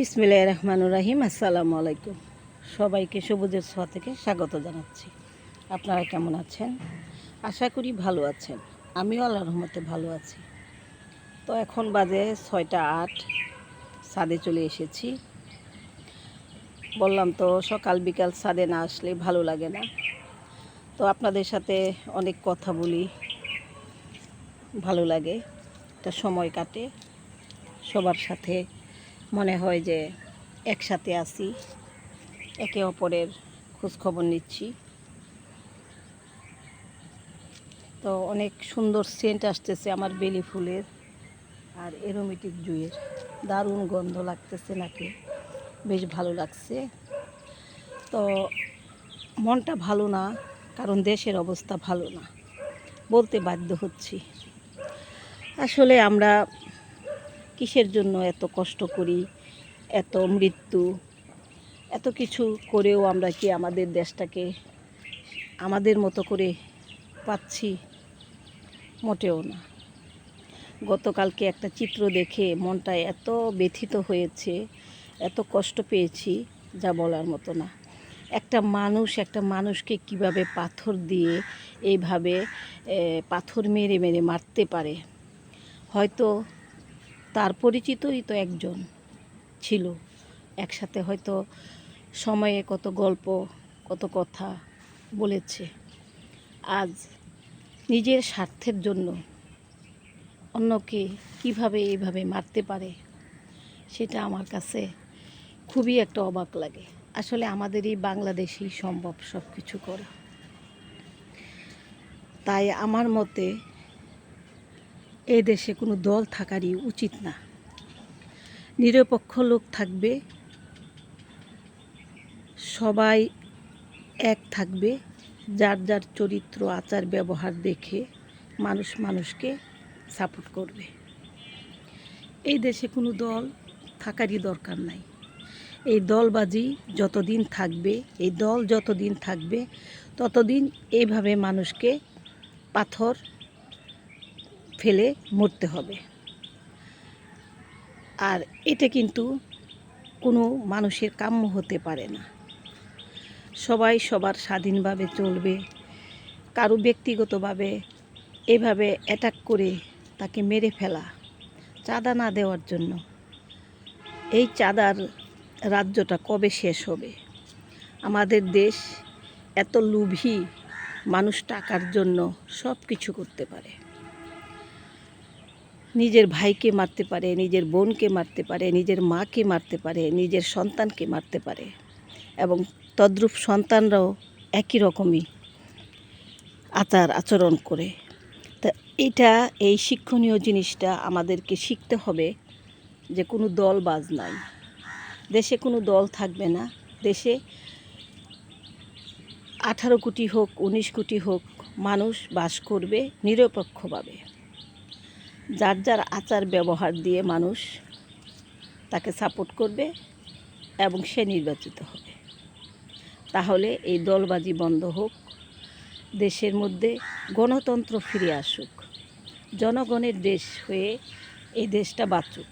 বিসমিল্লাহ রহমান রাহিম, আসসালামু আলাইকুম। সবাইকে সবুজের ছোঁয়া থেকে স্বাগত জানাচ্ছি। আপনারা কেমন আছেন? আশা করি ভালো আছেন। আমিও আল্লাহ রহমতে ভালো আছি। তো এখন বাজে ছয়টা আট, ছাদে চলে এসেছি। বললাম তো সকাল বিকাল ছাদে না আসলে ভালো লাগে না। তো আপনাদের সাথে অনেক কথা বলি। ভালো লাগে। একটা সময় কাটে। সবার সাথে মনে হয় যে একসাথে আছি। একে অপরের খোঁজখবর নিচ্ছি। তো অনেক সুন্দর সেন্ট আসতেছে আমার বেলি ফুলের আর এরোমেটিক জুয়ের দারুণ গন্ধ লাগতেছে নাকি? বেশ ভালো লাগছে। তো মনটা ভালো না, কারণ দেশের অবস্থা ভালো না। বলতে বাধ্য হচ্ছি। আসলে আমরা কিসের জন্য এত কষ্ট করি? এত মৃত্যু? এত কিছু করেও আমরা কি আমাদের দেশটাকে আমাদের মতো করে পাচ্ছি? মোটেও না। গতকালকে একটা চিত্র দেখে মনটা এত ব্যথিত হয়েছে, এত কষ্ট পেয়েছি যা বলার মতো না। একটা মানুষ, একটা মানুষকে কীভাবে পাথর দিয়ে এইভাবে পাথর মেরে মেরে মারতে পারে? হয়তো তার পরিচিতই তো একজন ছিল। একসাথে হয়তো সময়ে কত গল্প, কত কথা বলেছে। আজ নিজের স্বার্থের জন্য অন্যকে কীভাবে এইভাবে মারতে পারে, সেটা আমার কাছে খুবই একটা অবাক লাগে। আসলে আমাদের এই বাংলাদেশেই সম্ভব সব কিছু করা। তাই আমার মতে এই দেশে কোনো দল থাকারই উচিত না। নিরপেক্ষ লোক থাকবে, সবাই এক থাকবে, যার যার চরিত্র, আচার, ব্যবহার দেখে মানুষ মানুষকে সাপোর্ট করবে। এই দেশে কোনো দল থাকারই দরকার নাই। এই দলবাজি যতদিন থাকবে, এই দল যতদিন থাকবে, ততদিন এইভাবে মানুষকে পাথর ফেলে মরতে হবে। আর এটা কিন্তু কোনো মানুষের কাম্য হতে পারে না। সবাই সবার স্বাধীনভাবে চলবে, কারও ব্যক্তিগতভাবে এভাবে অ্যাটাক করে তাকে মেরে ফেলা, চাঁদা না দেওয়ার জন্য। এই চাঁদার রাজ্যটা কবে শেষ হবে? আমাদের দেশ এত লোভী, মানুষ টাকার জন্য সব কিছু করতে পারে। নিজের ভাইকে মারতে পারে, নিজের বোনকে মারতে পারে, নিজের মাকে মারতে পারে, নিজের সন্তানকে মারতে পারে এবং তদ্রূপ সন্তানরাও একই রকমই আচার আচরণ করে। তা এটা, এই শিক্ষণীয় জিনিসটা আমাদেরকে শিখতে হবে যে কোনো দল বাজ নাই। দেশে কোনো দল থাকবে না। দেশে আঠারো কোটি হোক, উনিশ কোটি হোক মানুষ বাস করবে নিরপেক্ষভাবে। যার যার আচার ব্যবহার দিয়ে মানুষ তাকে সাপোর্ট করবে এবং সে নির্বাচিত হবে। তাহলে এই দলবাজি বন্ধ হোক, দেশের মধ্যে গণতন্ত্র ফিরে আসুক, জনগণের দেশ হয়ে এই দেশটা বাঁচুক।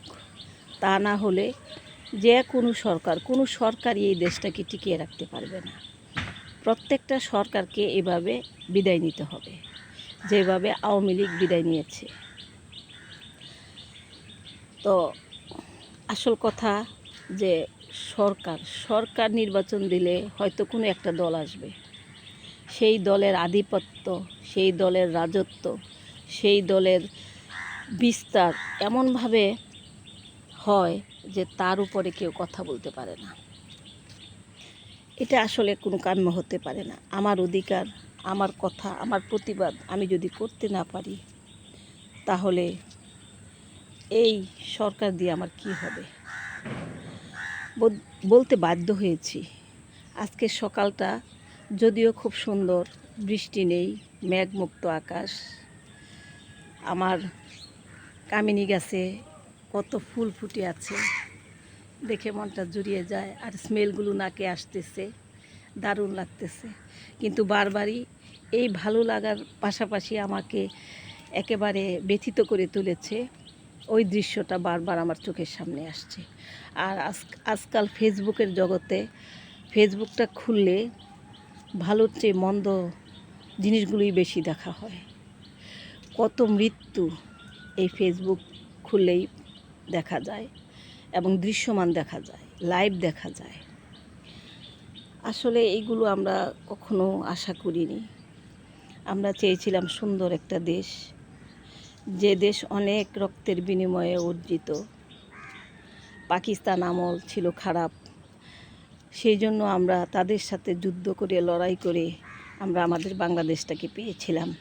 তা না হলে যে কোনো সরকার, কোনো সরকারই এই দেশটাকে টিকিয়ে রাখতে পারবে না। প্রত্যেকটা সরকারকে এভাবে বিদায় নিতে হবে, যেভাবে আওয়ামী লীগ বিদায় নিয়েছে। তো আসল কথা যে সরকার সরকার নির্বাচন দিলে হয়তো কোনো একটা দল আসবে। সেই দলের আধিপত্য, সেই দলের রাজত্ব, সেই দলের বিস্তার এমনভাবে হয় যে তার উপরে কেউ কথা বলতে পারে না। এটা আসলে কোনো কাম্য হতে পারে না। আমার অধিকার, আমার কথা, আমার প্রতিবাদ আমি যদি করতে না পারি, তাহলে এই সরকার দিয়ে আমার কি হবে? বল- বলতে বাধ্য হয়েছি। আজকে সকালটা যদিও খুব সুন্দর, বৃষ্টি নেই, মেঘমুক্ত আকাশ। আমার কামিনী গাছে কত ফুল ফুটে আছে। দেখে মনটা জুড়িয়ে যায়, আর স্মেলগুলো নাকে আসতেছে, দারুণ লাগতেছে। কিন্তু বারবারই এই ভালো লাগার পাশাপাশি আমাকে একেবারে ব্যথিত করে তুলেছে। ওই দৃশ্যটা বারবার আমার চোখের সামনে আসছে। আর আজ, আজকাল ফেসবুকের জগতে ফেসবুকটা খুললে ভালোর চেয়ে মন্দ জিনিসগুলোই বেশি দেখা হয়। কত মৃত্যু এই ফেসবুক খুললেই দেখা যায় এবং দৃশ্যমান দেখা যায়, লাইভ দেখা যায়। আসলে এইগুলো আমরা কখনো আশা করিনি। আমরা চেয়েছিলাম সুন্দর একটা দেশ যে দেশ অনেক রক্তের বিনিময়ে অর্জিত। পাকিস্তান আমল ছিল খারাপ। সেই জন্য আমরা তাদের সাথে যুদ্ধ করে, লড়াই করে আমরা আমাদের বাংলাদেশটাকে পেয়েছিলাম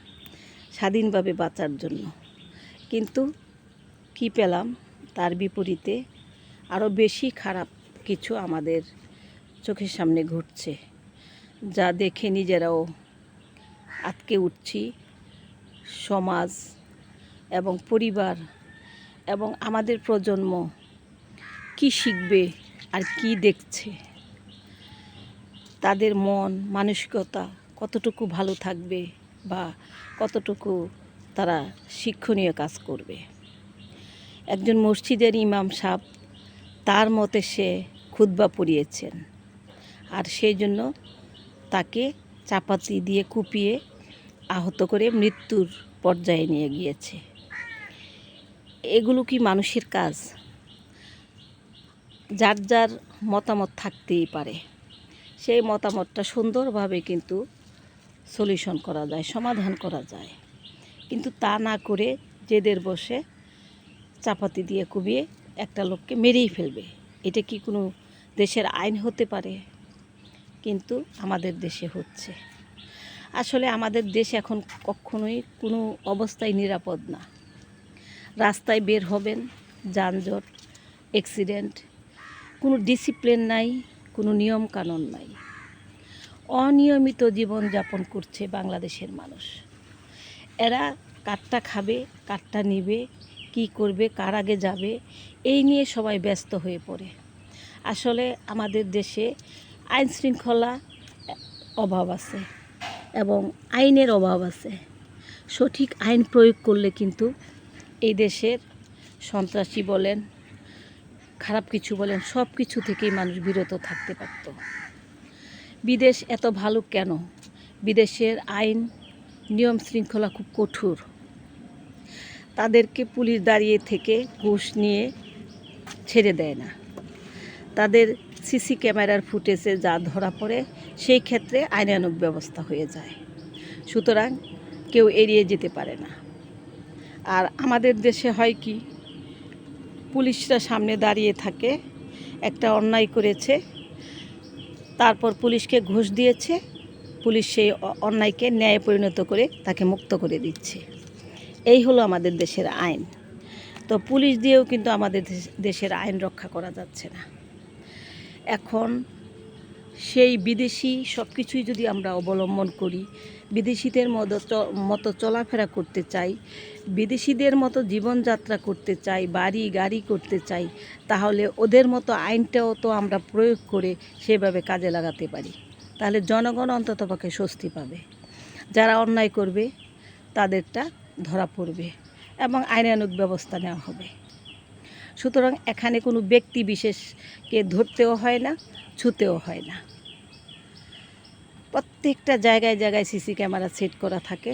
স্বাধীনভাবে বাঁচার জন্য। কিন্তু কি পেলাম? তার বিপরীতে আরও বেশি খারাপ কিছু আমাদের চোখের সামনে ঘটছে। যা দেখে নিজেরাও আটকে উঠছি সমাজ এবং পরিবার এবং আমাদের প্রজন্ম কি শিখবে আর কি দেখছে? তাদের মন, মানসিকতা কতটুকু ভালো থাকবে বা কতটুকু তারা শিক্ষণীয় কাজ করবে? একজন মসজিদের ইমাম সাহ তার মতে সে খুতবা পড়িয়েছেন আর সেই জন্য তাকে চাপাতি দিয়ে কুপিয়ে আহত করে মৃত্যুর পর্যায়ে নিয়ে গিয়েছে। এগুলো কি মানুষের কাজ? যার যার মতামত থাকতেই পারে। সেই মতামতটা সুন্দরভাবে কিন্তু সলিউশন করা যায়, সমাধান করা যায়। কিন্তু তা না করে জেদের বসে চাপাতি দিয়ে কুবিয়ে একটা লোককে মেরেই ফেলবে। এটা কি কোনো দেশের আইন হতে পারে? কিন্তু আমাদের দেশে হচ্ছে। আসলে আমাদের দেশ এখন কখনোই কোনো অবস্থায় নিরাপদ না। রাস্তায় বের হবেন, যানজট অ্যাক্সিডেন্ট কোনো ডিসিপ্লিন নাই, কোনো নিয়ম কানুন নাই। অনিয়মিত জীবনযাপন করছে বাংলাদেশের মানুষ। এরা কারটা খাবে কারটা নিবে, কি করবে, কার আগে যাবে, এই নিয়ে সবাই ব্যস্ত হয়ে পড়ে। আসলে আমাদের দেশে আইন শৃঙ্খলা অভাব আছে এবং আইনের অভাব আছে। সঠিক আইন প্রয়োগ করলে কিন্তু এই দেশের সন্ত্রাসী বলেন, খারাপ কিছু বলেন, সব কিছু থেকেই মানুষ বিরত থাকতে পারত। বিদেশ এত ভালো কেন? বিদেশের আইন, নিয়ম শৃঙ্খলা খুব কঠোর। তাদেরকে পুলিশ দাঁড়িয়ে থেকে ঘুষ নিয়ে ছেড়ে দেয় না। তাদের সিসি ক্যামেরার ফুটেজে যা ধরা পড়ে, সেই ক্ষেত্রে আইনানুগ ব্যবস্থা হয়ে যায়। সুতরাং কেউ এড়িয়ে যেতে পারে না। আর আমাদের দেশে হয় কি, পুলিশরা সামনে দাঁড়িয়ে থাকে, একটা অন্যায় করেছে, তারপর পুলিশকে ঘুষ দিয়েছে, পুলিশ সেই অন্যায়কে ন্যায় পরিণত করে তাকে মুক্ত করে দিচ্ছে। এই হলো আমাদের দেশের আইন। তো পুলিশ দিয়েও কিন্তু আমাদের দেশ- দেশের আইন রক্ষা করা যাচ্ছে না। এখন সেই বিদেশি সব কিছুই যদি আমরা অবলম্বন করি, বিদেশিদের মতো মতো চলাফেরা করতে চাই, বিদেশিদের মতো জীবনযাত্রা করতে চাই, বাড়ি, গাড়ি করতে চাই, তাহলে ওদের মতো আইনটাও তো আমরা প্রয়োগ করে সেভাবে কাজে লাগাতে পারি। তাহলে জনগণ অন্ততপক্ষে স্বস্তি পাবে। যারা অন্যায় করবে, তাদেরটা ধরা পড়বে এবং আইনানুগ ব্যবস্থা নেওয়া হবে। সুতরাং এখানে কোনো ব্যক্তি বিশেষকে ধরতেও হয় না, ছুতেও হয় না। প্রত্যেকটা জায়গায় জায়গায় সিসি ক্যামেরা সেট করা থাকে।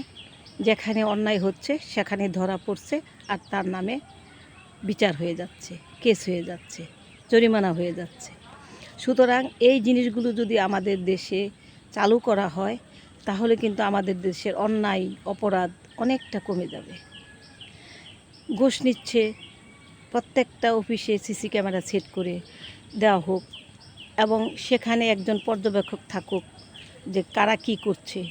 যেখানে অন্যায় হচ্ছে, সেখানে ধরা পড়ছে আর তার নামে বিচার হয়ে যাচ্ছে, কেস হয়ে যাচ্ছে, জরিমানা হয়ে যাচ্ছে। সুতরাং এই জিনিসগুলো যদি আমাদের দেশে চালু করা হয়, তাহলে কিন্তু আমাদের দেশের অন্যায়, অপরাধ অনেকটা কমে যাবে। ঘোষ নিচ্ছে, প্রত্যেকটা অফিসে সিসি ক্যামেরা সেট করে দেওয়া হোক এবং সেখানে একজন পর্যবেক্ষক থাকুক যে কারা কী করছে।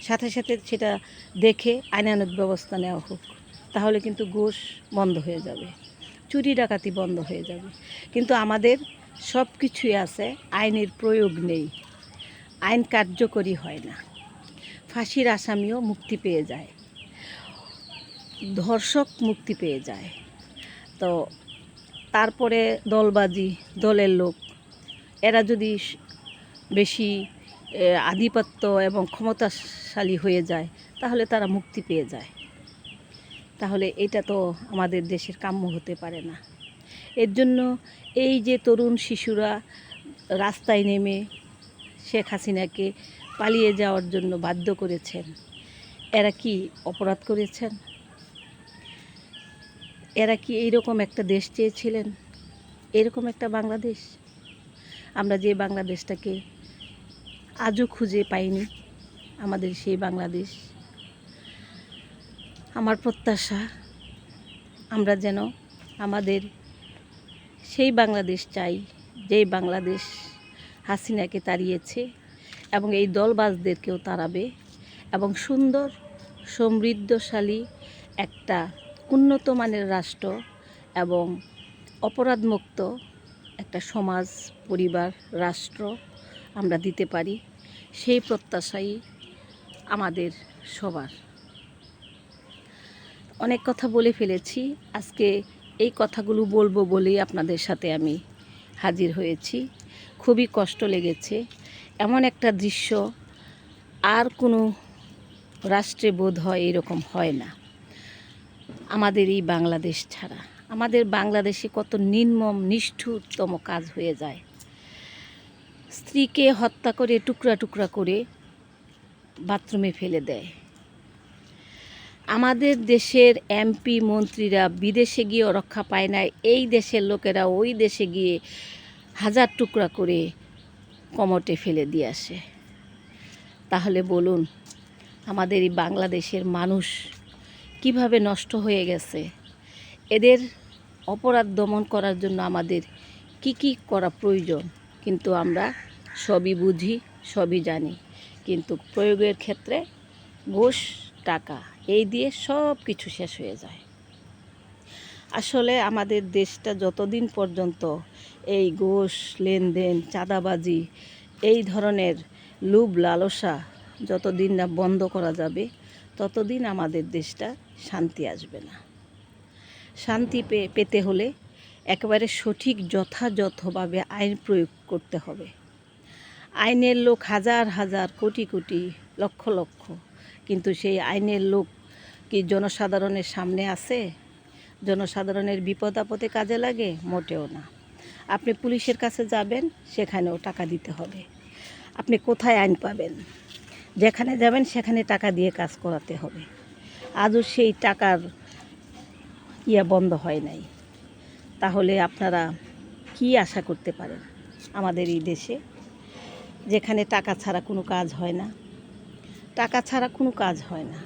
সাথে সাথে সেটা দেখে আইনানুগ ব্যবস্থা নেওয়া হোক। তাহলে কিন্তু ঘুষ বন্ধ হয়ে যাবে। চুরি ডাকাতি বন্ধ হয়ে যাবে। কিন্তু আমাদের সব কিছুই আছে, আইনের প্রয়োগ নেই। আইন কার্যকরী হয় না। ফাঁসির আসামিও মুক্তি পেয়ে যায়। ধর্ষক মুক্তি পেয়ে যায়। তো তারপরে দলবাজি, দলের লোক, এরা যদি বেশি আধিপত্য এবং ক্ষমতাশালী হয়ে যায়, তাহলে তারা মুক্তি পেয়ে যায়। তাহলে এটা তো আমাদের দেশের কাম্য হতে পারে না। এর জন্য এই যে তরুণ শিশুরা রাস্তায় নেমে শেখ হাসিনাকে পালিয়ে যাওয়ার জন্য বাধ্য করেছেন, এরা কি অপরাধ করেছেন? এরা কি এইরকম একটা দেশ চেয়েছিলেন? এরকম একটা বাংলাদেশ? আমরা যে বাংলাদেশটাকে আজও খুঁজে পাইনি আমাদের সেই বাংলাদেশ। আমার প্রত্যাশা, আমরা যেন আমাদের সেই বাংলাদেশ চাই, যেই বাংলাদেশ হাসিনাকে তাড়িয়েছে এবং এই দলবাজদেরকেও তাড়াবে এবং সুন্দর, সমৃদ্ধশালী একটা উন্নত মানের রাষ্ট্র এবং অপরাধমুক্ত একটা সমাজ, পরিবার, রাষ্ট্র আমরা দিতে পারি। সেই প্রত্যাশাই আমাদের সবার। অনেক কথা বলে ফেলেছি, আজকে এই কথাগুলো বলব বলেই আপনাদের সাথে আমি হাজির হয়েছি। খুবই কষ্ট লেগেছে। এমন একটা দৃশ্য আর কোনো রাষ্ট্রে বোধ হয় এরকম হয় না। আমাদের এই বাংলাদেশ ছাড়া। আমাদের বাংলাদেশে কত নির্মম, নিষ্ঠুরতম কাজ হয়ে যায়। স্ত্রীকে হত্যা করে টুকরা টুকরা করে বাথরুমে ফেলে দেয়। আমাদের দেশের এমপি, মন্ত্রীরা বিদেশে গিয়েও রক্ষা পায় না। এই দেশের লোকেরা ওই দেশে গিয়ে হাজার টুকরা করে কমটে ফেলে দিয়ে আসে। তাহলে বলুন, আমাদের এই বাংলাদেশের মানুষ কীভাবে নষ্ট হয়ে গেছে? এদের অপরাধ দমন করার জন্য আমাদের কি কি করা প্রয়োজন? কিন্তু আমরা সবই বুঝি, সবই জানি। কিন্তু প্রয়োগের ক্ষেত্রে ঘুষ, টাকা, এই দিয়ে সব কিছু শেষ হয়ে যায়। আসলে আমাদের দেশটা যতদিন পর্যন্ত এই ঘুষ, লেনদেন, চাঁদাবাজি, এই ধরনের লুভ লালসা যতদিন না বন্ধ করা যাবে, ততদিন আমাদের দেশটা শান্তি আসবে না। শান্তি পেতে হলে একেবারে সঠিক যথাযথভাবে আইন প্রয়োগ করতে হবে। আইনের লোক হাজার হাজার, কোটি কোটি, লক্ষ লক্ষ। কিন্তু সেই আইনের লোক কি জনসাধারণের সামনে আছে? জনসাধারণের বিপদ আপদে কাজে লাগে? মোটেও না। আপনি পুলিশের কাছে যাবেন, সেখানেও টাকা দিতে হবে। আপনি কোথায় আইন পাবেন? যেখানে যাবেন, সেখানে টাকা দিয়ে কাজ করাতে হবে। আজও সেই টাকার ইয়া বন্ধ হয় নাই। তাহলে আপনারা কি আশা করতে পারেন আমাদের এই দেশে? যেখানে টাকা ছাড়া কোনো কাজ হয় না। টাকা ছাড়া কোনো কাজ হয় না।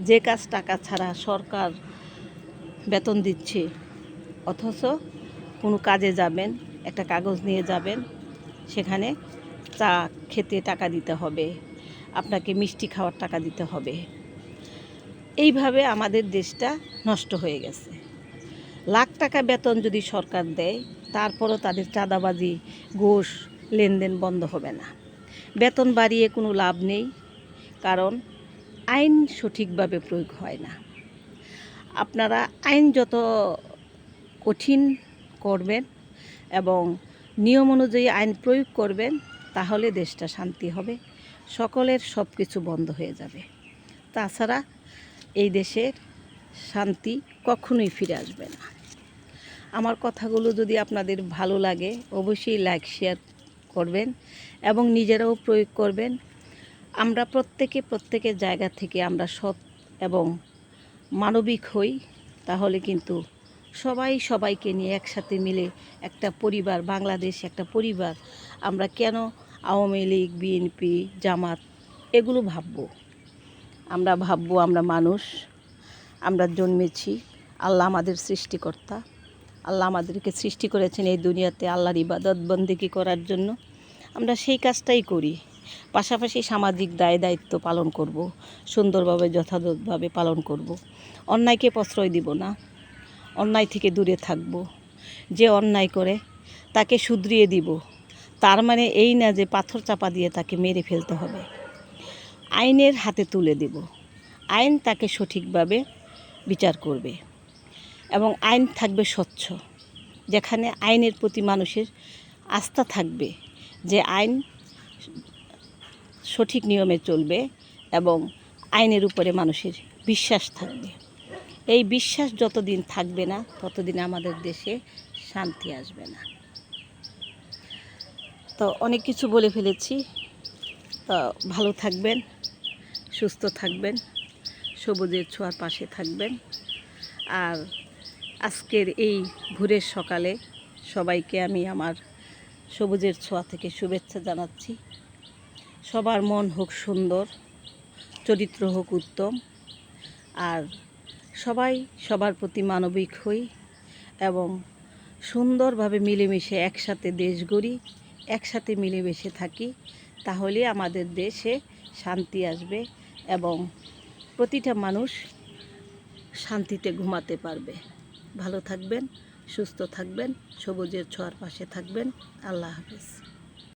যে কাজ টাকা ছাড়া সরকার বেতন দিচ্ছে, অথচ কোনো কাজে যাবেন, একটা কাগজ নিয়ে যাবেন, সেখানে চা খেতে টাকা দিতে হবে, আপনাকে মিষ্টি খাওয়ার টাকা দিতে হবে। এইভাবে আমাদের দেশটা নষ্ট হয়ে গেছে। লাখ টাকা বেতন যদি সরকার দেয়, তারপরও তাদের চাঁদাবাজি, ঘুষ, লেনদেন বন্ধ হবে না। বেতন বাড়িয়ে কোনো লাভ নেই, কারণ আইন সঠিকভাবে প্রয়োগ হয় না। আপনারা আইন যত কঠিন করবেন এবং নিয়ম অনুযায়ী আইন প্রয়োগ করবেন, তাহলে দেশটা শান্তি হবে, সকলের সব কিছু বন্ধ হয়ে যাবে। তাছাড়া এই দেশের শান্তি কখনোই ফিরে আসবে না। আমার কথাগুলো যদি আপনাদের ভালো লাগে, অবশ্যই লাইক শেয়ার করবেন এবং নিজেরাও প্রয়োগ করবেন। আমরা প্রত্যেকে প্রত্যেকের জায়গা থেকে আমরা সৎ এবং মানবিক হই, তাহলে কিন্তু সবাই সবাইকে নিয়ে একসাথে মিলে একটা পরিবার, বাংলাদেশ একটা পরিবার, আমরা কেন আওয়ামী লীগ বিএনপি জামাত, এগুলো ভাববো। আমরা ভাববো আমরা মানুষ, আমরা জন্মেছি, আল্লাহ আমাদের সৃষ্টিকর্তা। আল্লাহ আমাদেরকে সৃষ্টি করেছেন এই দুনিয়াতে আল্লাহর ইবাদত বন্দিকি করার জন্য। আমরা সেই কাজটাই করি। পাশাপাশি সামাজিক দায় দায়িত্ব পালন করব, সুন্দরভাবে, যথাযথভাবে পালন করব। অন্যায়কে প্রশ্রয় দিব না। অন্যায় থেকে দূরে থাকব। যে অন্যায় করে, তাকে শুধরিয়ে দিব। তার মানে এই না যে পাথর চাপা দিয়ে তাকে মেরে ফেলতে হবে। আইনের হাতে তুলে দেব। আইন তাকে সঠিকভাবে বিচার করবে। এবং আইন থাকবে স্বচ্ছ, যেখানে আইনের প্রতি মানুষের আস্থা থাকবে যে আইন সঠিক নিয়মে চলবে এবং আইনের উপরে মানুষের বিশ্বাস থাকবে। এই বিশ্বাস যতদিন থাকবে না, ততদিন আমাদের দেশে শান্তি আসবে না। তো অনেক কিছু বলে ফেলেছি। তো ভালো থাকবেন, সুস্থ থাকবেন, সবুজের ছোঁয়ার পাশে থাকবেন। আর আজকের এই ভোরের সকালে সবাইকে আমি আমার সবুজের ছোঁয়া থেকে শুভেচ্ছা জানাচ্ছি। সবার মন হোক সুন্দর, চরিত্র হোক উত্তম, আর সবাই সবার প্রতি মানবিক হই এবং সুন্দরভাবে মিলেমিশে একসাথে দেশ গড়ি, একসাথে মিলেমিশে থাকি, তাহলে আমাদের দেশে শান্তি আসবে এবং প্রতিটা মানুষ শান্তিতে ঘুমাতে পারবে। ভালো থাকবেন সুস্থ থাকবেন সবুজের ছোঁয়ার পাশে থাকবেন। আল্লাহ হাফেজ।